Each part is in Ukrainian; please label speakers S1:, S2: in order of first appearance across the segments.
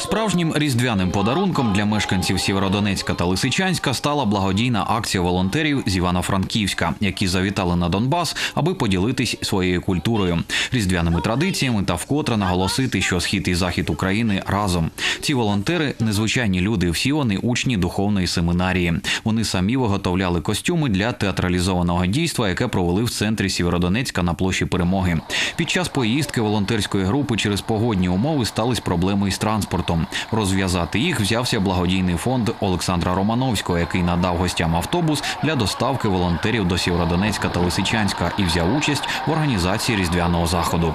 S1: Справжнім різдвяним подарунком для мешканців Сєвєродонецька та Лисичанська стала благодійна акція волонтерів з Івано-Франківська, які завітали на Донбас, аби поділитись своєю культурою, різдвяними традиціями та вкотре наголосити, що схід і захід України разом. Ці волонтери незвичайні люди. Всі вони учні духовної семінарії. Вони самі виготовляли костюми для театралізованого дійства, яке провели в центрі Сєвєродонецька на площі Перемоги. Під час поїздки волонтерської групи через погодні умови стались проблеми із транспортом. Розв'язати їх взявся благодійний фонд Олександра Романовського, який надав гостям автобус для доставки волонтерів до Сєвєродонецька та Лисичанська і взяв участь в організації різдвяного заходу.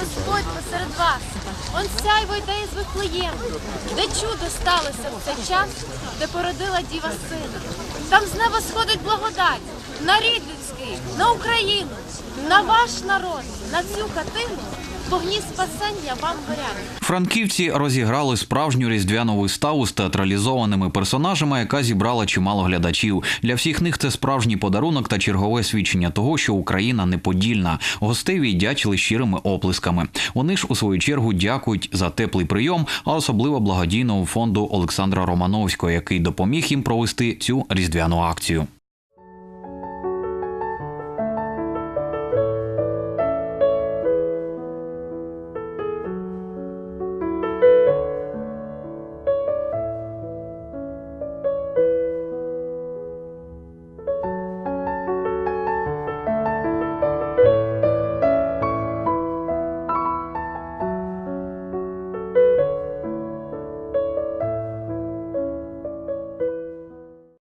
S2: Господь посеред вас, он сяйво йде із Вифлеєму, де чудо сталося в цей час, де породила діва сина. Там з неба сходить благодать на рід на Україну, на ваш народ, на цю хатину, вогні спасення вам горять.
S1: Франківці розіграли справжню різдвяну виставу з театралізованими персонажами, яка зібрала чимало глядачів. Для всіх них це справжній подарунок та чергове свідчення того, що Україна неподільна. Гостей віддячили щирими оплесками. Вони ж у свою чергу дякують за теплий прийом, а особливо благодійному фонду Олександра Романовського, який допоміг їм провести цю різдвяну акцію.